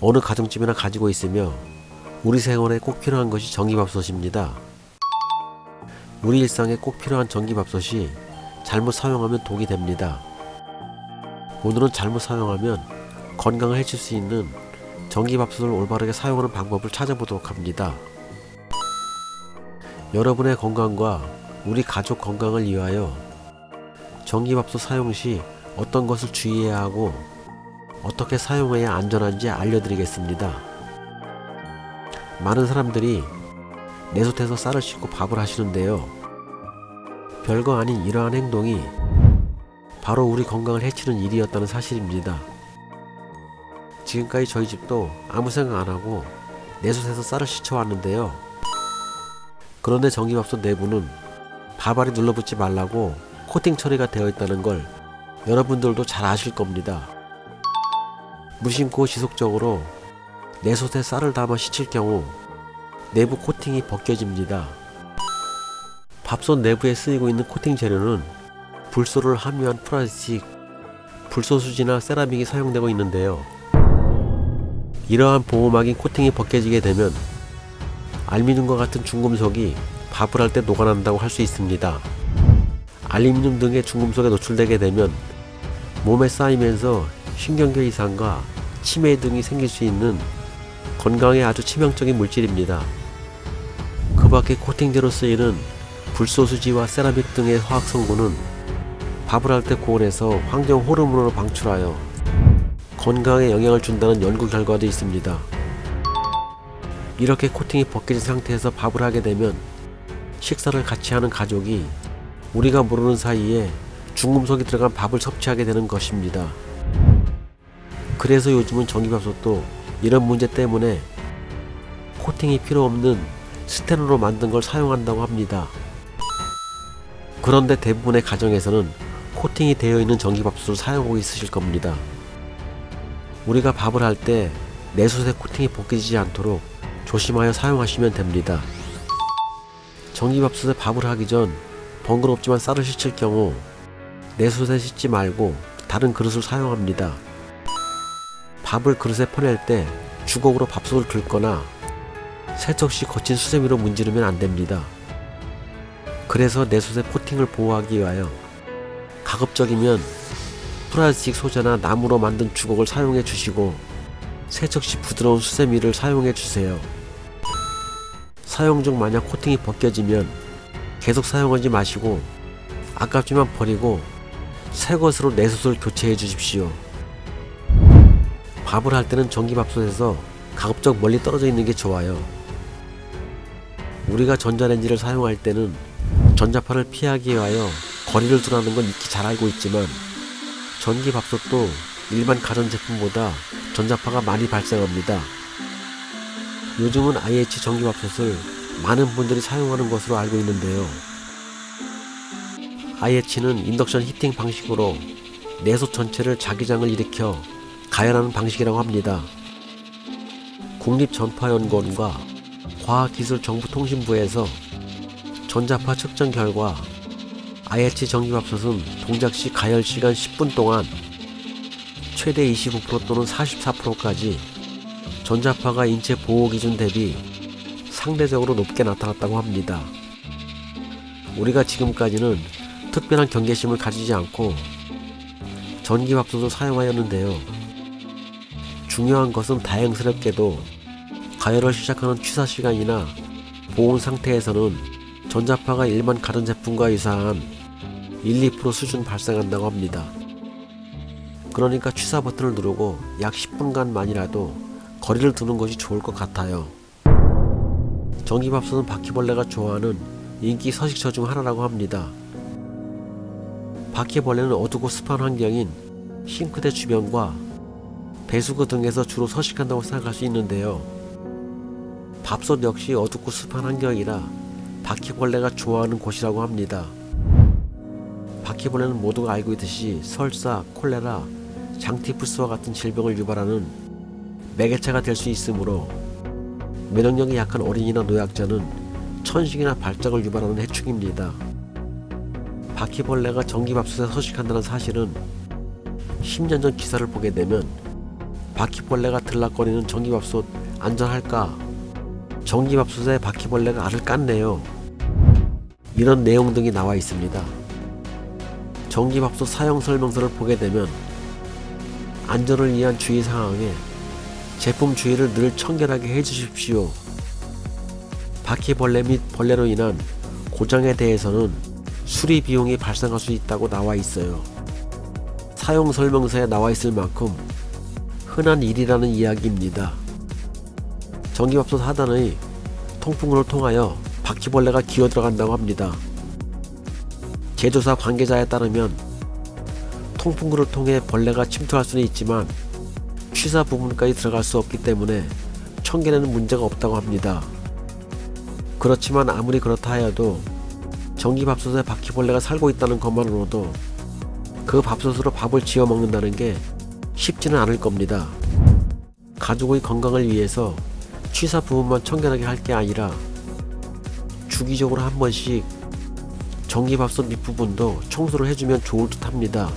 어느 가정집이나 가지고 있으며 우리 생활에 꼭 필요한 것이 전기밥솥입니다. 우리 일상에 꼭 필요한 전기밥솥이 잘못 사용하면 독이 됩니다. 오늘은 잘못 사용하면 건강을 해칠 수 있는 전기밥솥을 올바르게 사용하는 방법을 찾아보도록 합니다. 여러분의 건강과 우리 가족 건강을 위하여 전기밥솥 사용 시 어떤 것을 주의해야 하고 어떻게 사용해야 안전한지 알려드리겠습니다. 많은 사람들이 내솥에서 쌀을 씻고 밥을 하시는데요. 별거 아닌 이러한 행동이 바로 우리 건강을 해치는 일이었다는 사실입니다. 지금까지 저희 집도 아무 생각 안 하고 내솥에서 쌀을 씻어왔는데요. 그런데 전기밥솥 내부는 밥알이 눌러붙지 말라고 코팅 처리가 되어 있다는 걸 여러분들도 잘 아실 겁니다. 무심코 지속적으로 내솥에 쌀을 담아 씻을 경우 내부 코팅이 벗겨집니다. 밥솥 내부에 쓰이고 있는 코팅 재료는 불소를 함유한 플라스틱, 불소 수지나 세라믹이 사용되고 있는데요. 이러한 보호막인 코팅이 벗겨지게 되면 알루미늄과 같은 중금속이 밥을 할 때 녹아난다고 할 수 있습니다. 알루미늄 등의 중금속에 노출되게 되면 몸에 쌓이면서 신경계 이상과 치매 등이 생길 수 있는 건강에 아주 치명적인 물질입니다. 그 밖에 코팅제로 쓰이는 불소수지와 세라믹 등의 화학 성분은 밥을 할 때 고온에서 환경 호르몬으로 방출하여 건강에 영향을 준다는 연구 결과도 있습니다. 이렇게 코팅이 벗겨진 상태에서 밥을 하게 되면 식사를 같이 하는 가족이 우리가 모르는 사이에 중금속이 들어간 밥을 섭취하게 되는 것입니다. 그래서 요즘은 전기밥솥도 이런 문제 때문에 코팅이 필요 없는 스테로로 만든 걸 사용한다고 합니다. 그런데 대부분의 가정에서는 코팅이 되어 있는 전기밥솥을 사용하고 있으실 겁니다. 우리가 밥을 할 때 내솥에 코팅이 벗겨지지 않도록 조심하여 사용하시면 됩니다. 전기밥솥에 밥을 하기 전 번거롭지만 쌀을 씻을 경우 내솥에 씻지 말고 다른 그릇을 사용합니다. 밥을 그릇에 퍼낼 때 주걱으로 밥솥을 긁거나 세척 시 거친 수세미로 문지르면 안 됩니다. 그래서 내 솥의 코팅을 보호하기 위하여 가급적이면 플라스틱 소재나 나무로 만든 주걱을 사용해 주시고 세척 시 부드러운 수세미를 사용해 주세요. 사용 중 만약 코팅이 벗겨지면 계속 사용하지 마시고 아깝지만 버리고 새 것으로 내 솥을 교체해 주십시오. 밥을 할 때는 전기밥솥에서 가급적 멀리 떨어져 있는 게 좋아요. 우리가 전자레인지를 사용할 때는 전자파를 피하기 위하여 거리를 두라는 건 익히 잘 알고 있지만 전기밥솥도 일반 가전제품보다 전자파가 많이 발생합니다. 요즘은 IH 전기밥솥을 많은 분들이 사용하는 것으로 알고 있는데요. IH는 인덕션 히팅 방식으로 내솥 전체를 자기장을 일으켜 가열하는 방식이라고 합니다. 국립전파연구원과 과학기술정보통신부에서 전자파 측정 결과 IH 전기밥솥은 동작 시 가열 시간 10분 동안 최대 25% 또는 44%까지 전자파가 인체 보호 기준 대비 상대적으로 높게 나타났다고 합니다. 우리가 지금까지는 특별한 경계심을 가지지 않고 전기밥솥을 사용하였는데요. 중요한 것은 다행스럽게도 가열을 시작하는 취사 시간이나 보온 상태에서는 전자파가 일반 가전 제품과 유사한 1, 2% 수준 발생한다고 합니다. 그러니까 취사 버튼을 누르고 약 10분간만이라도 거리를 두는 것이 좋을 것 같아요. 전기밥솥은 바퀴벌레가 좋아하는 인기 서식처 중 하나라고 합니다. 바퀴벌레는 어두고 습한 환경인 싱크대 주변과 배수구 등에서 주로 서식한다고 생각할 수 있는데요. 밥솥 역시 어둡고 습한 환경이라 바퀴벌레가 좋아하는 곳이라고 합니다. 바퀴벌레는 모두가 알고 있듯이 설사, 콜레라, 장티푸스와 같은 질병을 유발하는 매개체가 될 수 있으므로 면역력이 약한 어린이나 노약자는 천식이나 발작을 유발하는 해충입니다. 바퀴벌레가 전기밥솥에 서식한다는 사실은 10년 전 기사를 보게 되면 바퀴벌레가 들락거리는 전기밥솥 안전할까? 전기밥솥에 바퀴벌레가 알을 깠네요. 이런 내용 등이 나와 있습니다. 전기밥솥 사용 설명서를 보게 되면 안전을 위한 주의 사항에 제품 주의를 늘 청결하게 해주십시오. 바퀴벌레 및 벌레로 인한 고장에 대해서는 수리 비용이 발생할 수 있다고 나와 있어요. 사용 설명서에 나와 있을 만큼 흔한 일이라는 이야기입니다. 전기밥솥 하단의 통풍구를 통하여 바퀴벌레가 기어 들어간다고 합니다. 제조사 관계자에 따르면 통풍구를 통해 벌레가 침투할 수는 있지만 취사 부분까지 들어갈 수 없기 때문에 청결에는 문제가 없다고 합니다. 그렇지만 아무리 그렇다 하여도 전기밥솥에 바퀴벌레가 살고 있다는 것만으로도 그 밥솥으로 밥을 지어 먹는다는 게 쉽지는 않을 겁니다. 가족의 건강을 위해서 취사 부분만 청결하게 할 게 아니라 주기적으로 한 번씩 전기밥솥 밑부분도 청소를 해주면 좋을 듯 합니다.